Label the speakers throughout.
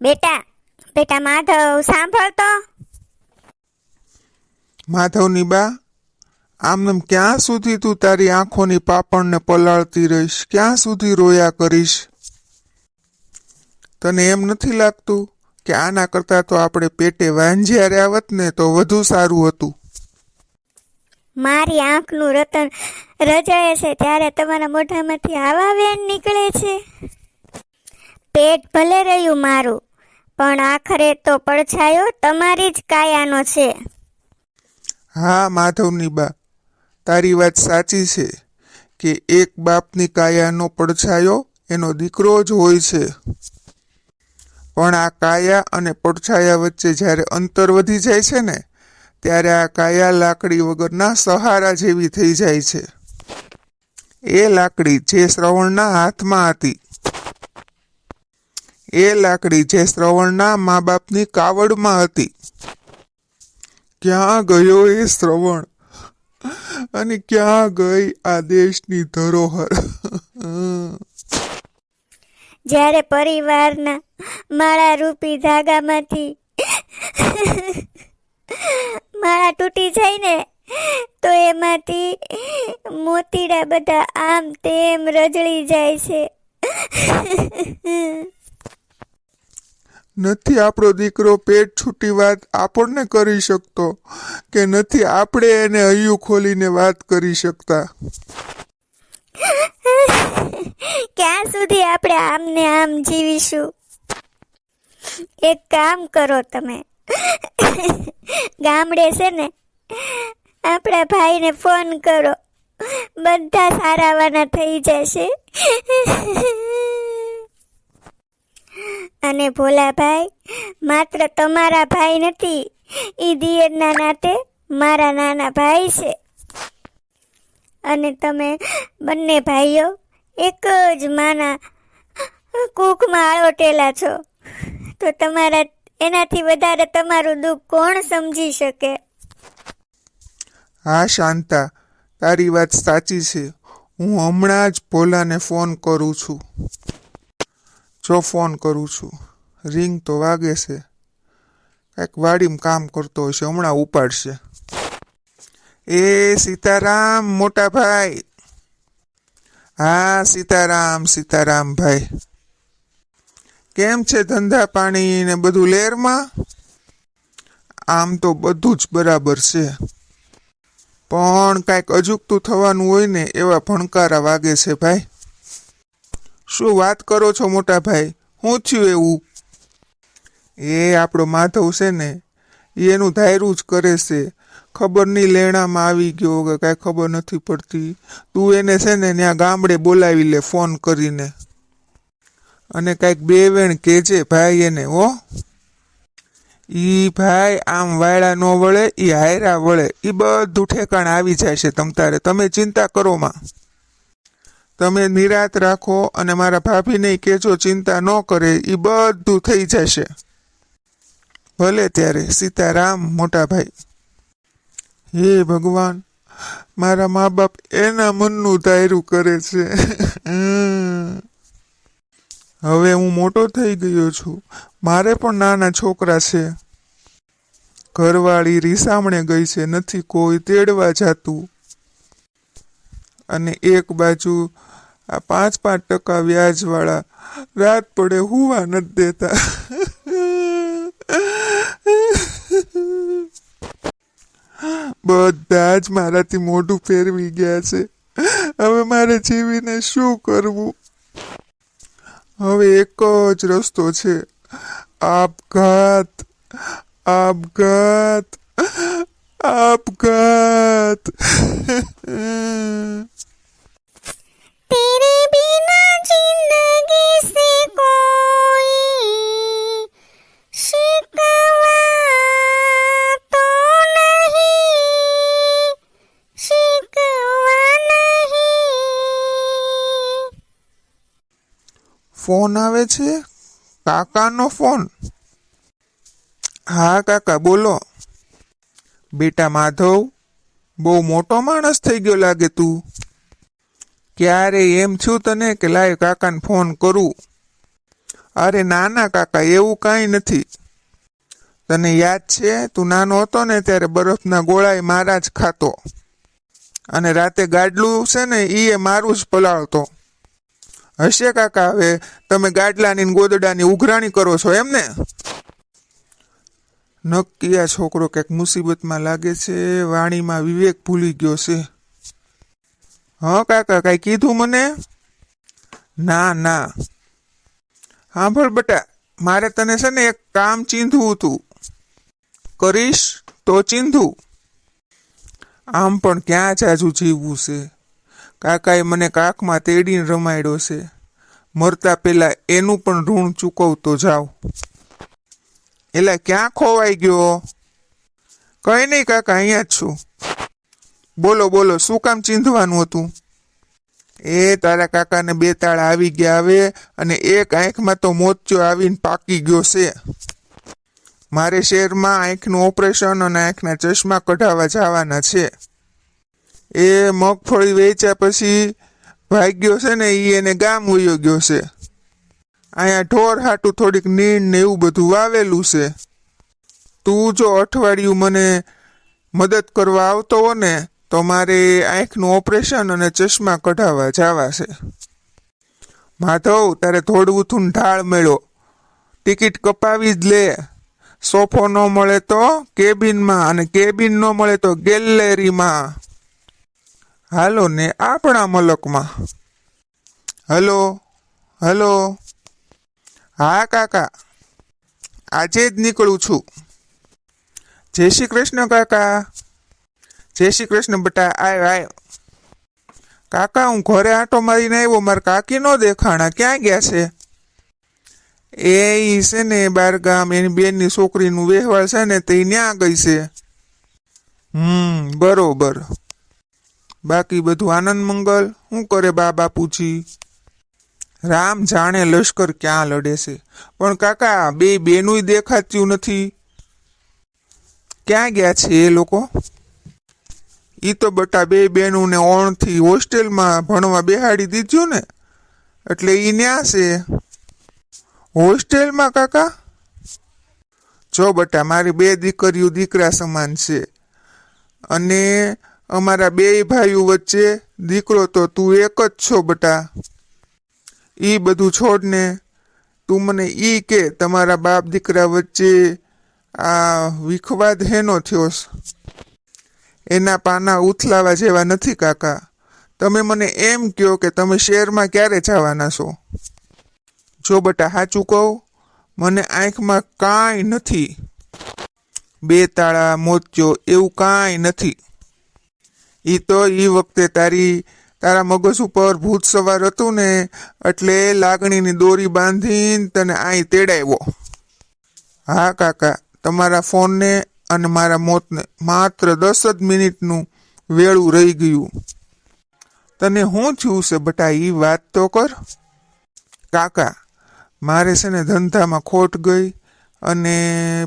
Speaker 1: બેટા બેટા માધવ સાંભળતો
Speaker 2: માધવની બા આમ ક્યાં સુધી તું તારી આંખોની પાપણને પલાળતી રહીશ? ક્યાં સુધી રોયા કરીશ? તને એમ નથી લાગતું કે આના કરતાં તો આપણે પેટે વાંજ્યા આવત ને તો વધુ સારું હતું?
Speaker 1: મારી આંખનું રતન રજાય છે ત્યારે તમારા મોઢામાંથી આવા વેન નીકળે છે. પેટ ભલે રહ્યું મારું પણ આખરે તો પડછાયો તમારી જ કાયાનો છે.
Speaker 2: હા, માધવની બા, તારી વાત સાચી છે કે એક બાપની કાયાનો પડછાયો એનો દીકરો જ હોય છે. પણ આ કાયા અને પડછાયા વચ્ચે જ્યારે અંતર વધી જાય છે ને, ત્યારે આ કાયા લાકડી વગરના સહારા જેવી થઈ જાય છે. એ લાકડી જે શ્રવણના હાથમાં હતી એ લાકડી જે શ્રવણના મા બાપની કાવડમાં હતી. ક્યાં ગયો એ શ્રવણ? અને ક્યાં ગઈ આ દેશની ધરોહર?
Speaker 1: જ્યારે પરિવારના માળા રૂપી ધાગામાંથી માળા તૂટી જાય ને તો એમાંથી મોતીડા બધા આમ તેમ રજળી જાય છે.
Speaker 2: નથી આપણો દીકરો પેટ છૂટી વાત આપણને કરી શકતો કે નથી આપણે એને હૈયું ખોલીને વાત કરી શકતા?
Speaker 1: ક્યાં સુધી આપણે આમને આમ જીવીશું? એક કામ કરો તમે. ગામડે છે ને, આપણા ભાઈને ફોન કરો. બધા સારાવાના થઈ જશે. અને ભોલાભાઈ માત્ર તમારા ભાઈ નથી એ દિયરના નાતે મારા નાના ભાઈ છે. અને તમે બંને ભાઈઓ એક જ માના કૂકમાં આળોટેલા છો. તો તમારા, એનાથી વધારે તમારું દુઃખ કોણ સમજી શકે?
Speaker 2: હા, શાંતા, તારી વાત સાચી છે. હું હમણાં જ ભોલાને ફોન કરું છું. જો ફોન કરું છું, રિંગ તો વાગે છે. કાંઈક વાડીમાં કામ કરતો હશે હમણાં ઉપાડશે. એ સીતારામ મોટા ભાઈ. હા, સીતારામ સીતારામ ભાઈ. કેમ છે ધંધા પાણી ને બધું લેરમાં? આમ તો બધું જ બરાબર છે. પણ કાંઈક અજુકતું થવાનું હોય ને એવા ભણકારા વાગે છે ભાઈ. શું વાત કરો છો મોટા ભાઈ હું થયું એવું. એ આપણો માધવ છે ને, એ એનું ધાયરું જ કરે છે. ખબર નહીં લેણામાં આવી ગયો કે કાંઈ ખબર નથી પડતી. તું એને છે ને ત્યાં ગામડે બોલાવી લે ફોન કરીને. અને કાંઈક બે વેણ કહેજે ભાઈ એને, હો. ઈ ભાઈ આમ વાયડા ન વળે, ઈ હાયરા વળે. ઈ બધું ઠેકાણ આવી જાય છે તમ તારે. તમે ચિંતા કરો માં. તમે નિરાત રાખો અને મારા ભાભીને કહેજો, ચિંતા ન કરે એ બધું થઈ જશે. ભલે ત્યારે, સીતારામ મોટા ભાઈ હે ભગવાન, મારા મા બાપ એના મનનું ધાયરું કરે છે. હવે હું મોટો થઈ ગયો છું. મારે પણ નાના છોકરા છે. ઘરવાળી રીસામણે ગઈ છે. નથી કોઈ તેડવા જાતું. અને એક બાજુ આ પાંચ પાંચ ટકા વ્યાજવાળા રાત પડે હુવા નથી દેતા. બધા જ મારાથી મોઢું ફેરવી ગયા છે. હવે મારે જીવીને શું કરવું? હવે એક જ રસ્તો છે. આપઘાત આપઘાત આપઘાત. ફોન આવે છે કાકાનો ફોન હા કાકા બોલો બેટા માધવ બહુ મોટો માણસ થઈ ગયો લાગે તું ક્યારે એમ છું તને કે લાય કાકાને ફોન કરું? અરે ના ના કાકા, એવું કાંઈ નથી. તને યાદ છે? તું નાનો હતો ને ત્યારે બરફના ગોળાએ મારા જ ખાતો. અને રાતે ગાડલું છે ને એ મારું જ પલાળતો. હશે કાકા, હવે તમે ગાડલાની ગોદડાની ઉઘરાણી કરો છો એમ ને? નક્કી આ છોકરો કંઈક મુસીબતમાં લાગે છે, વાણીમાં વિવેક ભૂલી ગયો છે. હા, કાકા, કાંઈ કીધું મને? ના ના. સાંભળ બેટા, મારે તને છે ને એક કામ ચીંધવું હતું. કરીશ તો ચીંધું. આમ પણ ક્યાં જાજુ જીવવું છે? કાકાએ મને કાકમાં તેડીને રમાડ્યો છે. મરતા પહેલા એનું પણ ઋણ ચૂકવતો જાવ. એટલે ક્યાં ખોવાઈ ગયો? કંઈ નહીં કાકા, અહીંયા જ છું. બોલો બોલો, શું કામ ચીંધવાનું હતું? એ તારા કાકાને બે તાળા આવી ગયા હવે અને એક આંખમાં તો મોતિયો આવીને પાકી ગયો છે. મારે શહેરમાં આંખનું ઓપરેશન અને આંખના ચશ્મા કઢાવવા જવાના છે. એ મગફળી વેચ્યા પછી ભાગ્યો છે ને એ એને ગામ વયો ગયો છે. અહીંયા ઢોર હાટું થોડીક નીણ ને એવું બધું વાવેલું છે. તું જો અઠવાડિયું મને મદદ કરવા આવતો હો ને તો મારે આંખનું ઓપરેશન અને ચશ્મા કઢાવવા જવા છે માધવ, તારે થોડું થું ઢાળ મેળો. ટિકિટ કપાવી જ લે. સોફો ન મળે તો કેબિનમાં અને કેબિન ન મળે તો ગેલેરીમાં. હાલો ને આપણા મલકમાં. Hello hello. હા, કાકા. આજે જ નીકળું છું. જય શ્રી કૃષ્ણ, કાકા. જય શ્રી કૃષ્ણ બટા, આય આય. કાકા, હું ઘરે આંટો મારીને આવ્યો, મારા કાકી નો દેખાણા, ક્યાં ગયા છે? એ છે ને બાર ગામ, એની બેનની છોકરીનું વ્યવહાર છે ને તે ન્યા ગઈ છે. હમ, બરોબર. બાકી બધું આનંદ મંગલ શું કરે બા બાપુજી રામ જાણે લશ્કર ક્યાં લડે છે. પણ કાકા, બે બેનુંય દેખાતું નથી. ક્યાં ગયા છે એ લોકો? ઈ તો બટા બે બહેનોને ઓણથી હોસ્ટેલમાં ભણવા બેહાડી દીધું ને. એટલે એ ન્યા છે. હોસ્ટેલમાં કાકા? જો બટા, મારી બે દીકરીઓ દીકરા સમાન છે. અને અમારા બે ભાઈઓ વચ્ચે દીકરો તો તું એક જ છો બટા. એ બધું છોડને. તું મને ઈ કે, તમારા બાપ દીકરા વચ્ચે આ વિખવાદ હેનો થયો? એના પાના ઉથલાવા જેવા નથી, કાકા. તમે મને એમ કહો કે તમે શહેરમાં ક્યારે જવાના છો? જો બટા સાચું કહું, મને આંખમાં કાંઈ નથી. બે તાળા મોતિયો, એવું કાંઈ નથી. એ તો એ વખતે તારી, તારા મગજ ઉપર ભૂત સવાર હતું ને, એટલે લાગણીની દોરી બાંધીને તને અહીં તેડાવ્યો હા, કાકા, તમારા ફોનને અને મારા મોતને માત્ર દસ જ મિનિટનું વેળું રહી ગયું. તને શું થયું છે બટા એ વાત તો કર. કાકા, મારે છે ને ધંધામાં ખોટ ગઈ અને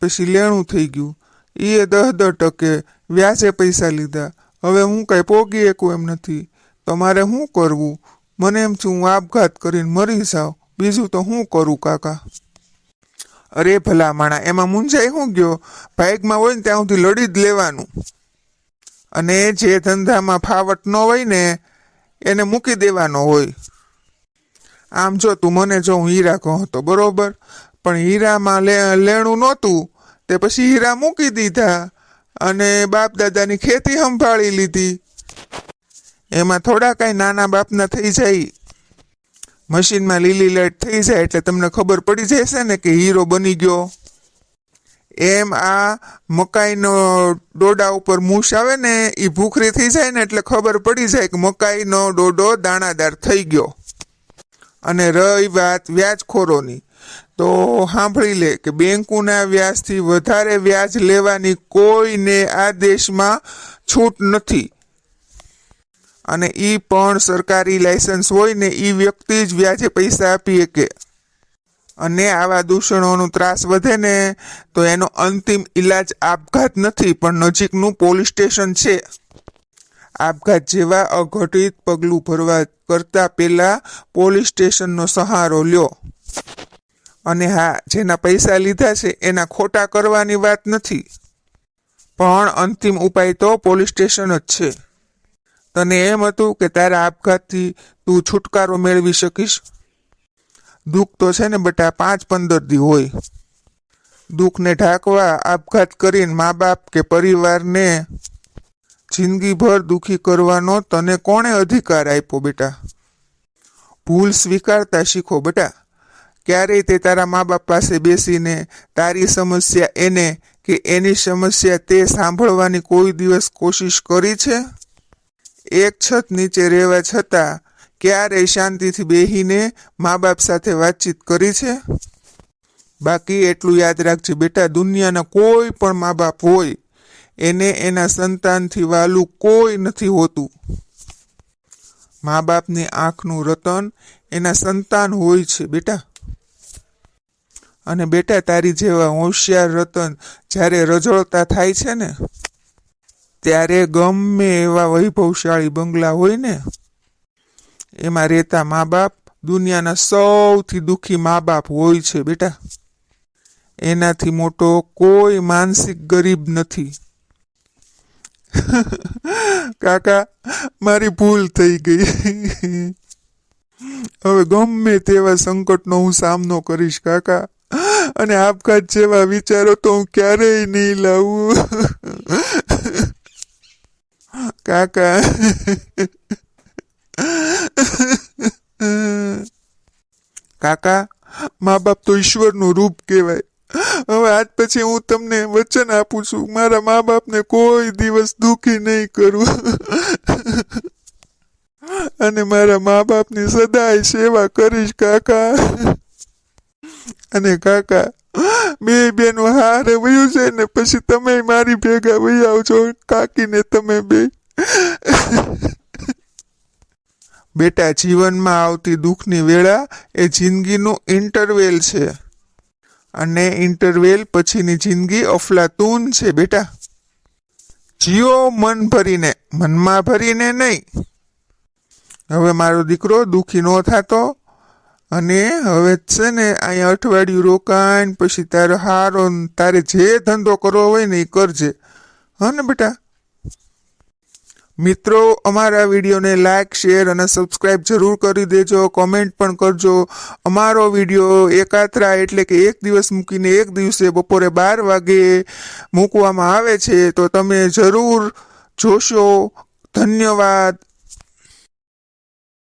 Speaker 2: પછી લેણું થઈ ગયું. એ દહ દહ ટકે વ્યાજે પૈસા લીધા. હવે હું કાંઈ પોગી એકું એમ નથી. તો મારે શું કરવું? મને એમ છું હું આપઘાત કરીને મરી જાઉં. બીજું તો હું કરું કાકા? અરે ભલા માણા, એમાં મૂંઝાઈ શું ગયો? ભાઈકમાં હોય ને ત્યાં સુધી લડી જ લેવાનું. અને જે ધંધામાં ફાવટ ન હોય ને, એને મૂકી દેવાનો હોય. આમ જો તું મને, જો હું હીરા કહો તો બરોબર? પણ હીરામાં લે, લેણું નહોતું, તે પછી હીરા મૂકી દીધા અને બાપ દાદાની ખેતી સંભાળી લીધી. એમાં થોડા કાંઈ નાના બાપના થઈ જાય. મશીનમાં લીલી લાઈટ થઈ જાય એટલે તમને ખબર પડી જશે ને કે હીરો બની ગયો. એમ આ મકાઈનો ડોડા ઉપર મૂસ આવે ને એ ભૂખરી થઈ જાય ને એટલે ખબર પડી જાય કે મકાઈનો ડોડો દાણાદાર થઈ ગયો. અને રહી વાત વ્યાજખોરોની. તો સાંભળી લે કે બેંકોના વ્યાજથી વધારે વ્યાજ લેવાની કોઈને આ દેશમાં છૂટ નથી. અને એ પણ સરકારી લાયસન્સ હોય ને એ વ્યક્તિ જ વ્યાજે પૈસા આપી શકે. અને આવા દૂષણોનું ત્રાસ વધે ને તો એનો અંતિમ ઈલાજ આપઘાત નથી, પણ નજીકનું પોલીસ સ્ટેશન છે. આપઘાત જેવા અઘટિત પગલું ભરવા કરતા પહેલાં પોલીસ સ્ટેશનનો સહારો લ્યો. અને હા, જેના પૈસા લીધા છે, એના ખોટા કરવાની વાત નથી. પણ અંતિમ ઉપાય તો પોલીસ સ્ટેશન જ છે. તને એમ હતું કે તારા આપઘાતથી તું છુટકારો મેળવી શકીશ? દુઃખ તો છે ને બટા પાંચ પંદર દી હોય. દુઃખને ઢાંકવા આપઘાત કરીને મા બાપ કે પરિવારને જિંદગીભર દુઃખી કરવાનો તને કોણે અધિકાર આપ્યો બેટા? ભૂલ સ્વીકારતા શીખો બેટા. ક્યારેય તે તારા મા બાપ પાસે બેસીને તારી સમસ્યા એને કે એની સમસ્યા તે સાંભળવાની કોઈ દિવસ કોશિશ કરી છે? એક છત નીચે રહેવા છતાં ક્યારેય શાંતિથી બેહીને મા બાપ સાથે વાતચીત કરી છે? બાકી એટલું યાદ રાખજે બેટા, દુનિયાના કોઈ પણ મા બાપ હોય, એને એના સંતાનથી વાલું કોઈ નથી હોતું. મા બાપની આંખનું રતન એના સંતાન હોય છે બેટા. અને બેટા, તારી જેવા હોશિયાર રતન જ્યારે રજળતા થાય છે ને ત્યારે ગમે એવા વૈભવશાળી બંગલા હોય ને, એમાં રહેતા મા બાપ દુનિયાના સૌથી દુઃખી મા બાપ હોય છે બેટા. એનાથી મોટો કોઈ માનસિક ગરીબ નથી. કાકા, મારી ભૂલ થઈ ગઈ. હવે ગમે તેવા સંકટનો હું સામનો કરીશ કાકા. અને આપઘાત જેવા વિચારો તો હું ક્યારેય નહીં લાવું. કાકા. કાકા મા બાપ તો ઈશ્વરનું રૂપ કહેવાય. હવે આજ પછી હું તમને વચન આપું છું. મારા મા બાપને કોઈ દિવસ દુઃખી નહીં કરું. અને મારા મા બાપની સદાય સેવા કરીશ, કાકા. અને કાકા બે બેનો હારે વયું છે ને પછી તમે મારી ભેગા વહી આવજો, કાકીને તમે બે. બેટા, જીવનમાં આવતી દુઃખની વેળા એ જિંદગીનું ઇન્ટરવેલ છે. અને ઇન્ટરવેલ પછીની જિંદગી અફલાતૂન છે, બેટા. જીઓ મન ભરીને, મનમાં ભરીને નહીં. હવે મારો દીકરો દુઃખી ન થતો અને હવે છે ને અહીંયા અઠવાડિયું રોકાણ પછી તારે હારો તારે જે ધંધો કરવો હોય ને એ કરજે. હા ને બેટા? મિત્રો, અમારા વિડીયોને લાઇક શેર અને સબસ્ક્રાઇબ જરૂર કરી દેજો કોમેન્ટ પણ કરજો. અમારો વીડિયો એકાત્રા એટલે કે એક દિવસ મૂકીને એક દિવસે બપોરે બાર વાગે મૂકવામાં આવે છે. તો તમે જરૂર જોશો. ધન્યવાદ.